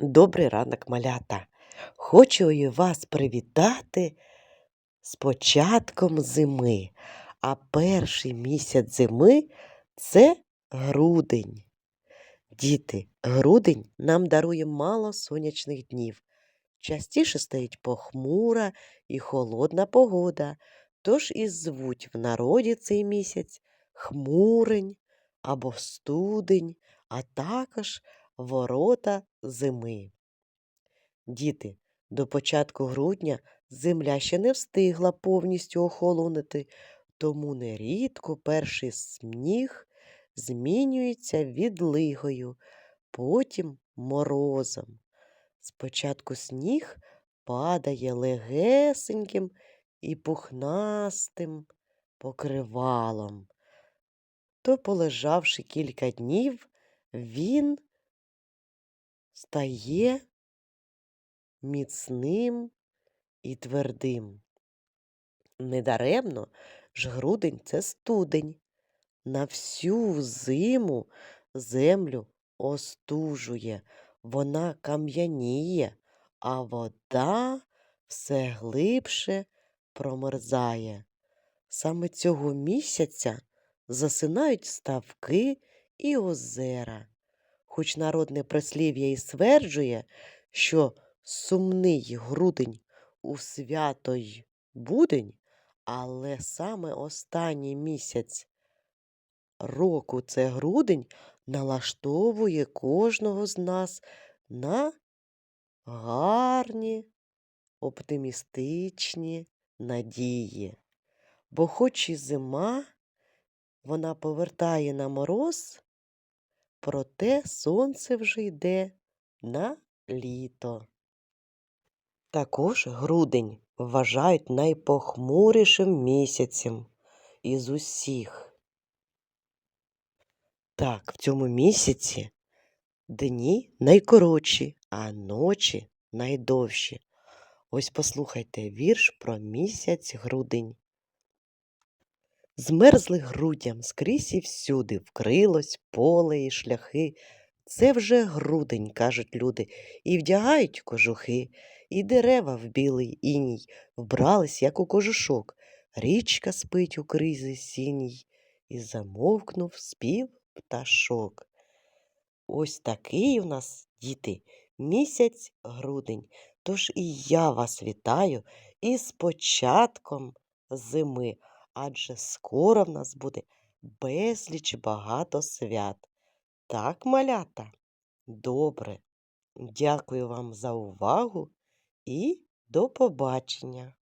Добрий ранок, малята! Хочу і вас привітати з початком зими. А перший місяць зими це грудень. Діти, грудень нам дарує мало сонячних днів. Частіше стоїть похмура і холодна погода, тож і звуть в народі цей місяць хмурень або студень, а також ворота зими. Діти, до початку грудня земля ще не встигла повністю охолонути, тому нерідко перший сніг змінюється відлигою, потім морозом. Спочатку сніг падає легесеньким і пухнастим покривалом. То, полежавши кілька днів, він стає міцним і твердим. Недаремно ж грудень це студень. На всю зиму землю остужує, вона кам'яніє, а вода все глибше промерзає. Саме цього місяця засинають ставки і озера. Хоч народне прислів'я і стверджує, що сумний грудень у свято й будень, але саме останній місяць року це грудень налаштовує кожного з нас на гарні, оптимістичні надії. Бо хоч і зима, вона повертає на мороз, проте сонце вже йде на літо. Також грудень вважають найпохмурішим місяцем із усіх. Так, в цьому місяці дні найкоротші, а ночі найдовші. Ось послухайте вірш про місяць грудень. Змерзли грудям скрізь і всюди, вкрилось поле і шляхи. Це вже грудень, кажуть люди, і вдягають кожухи, і дерева в білий іній вбрались, як у кожушок. Річка спить у кризі сіній, і замовкнув спів пташок. Ось такий у нас, діти, місяць грудень. Тож і я вас вітаю із початком зими, адже скоро в нас буде безліч багато свят. Так, малята? Добре. Дякую вам за увагу і до побачення!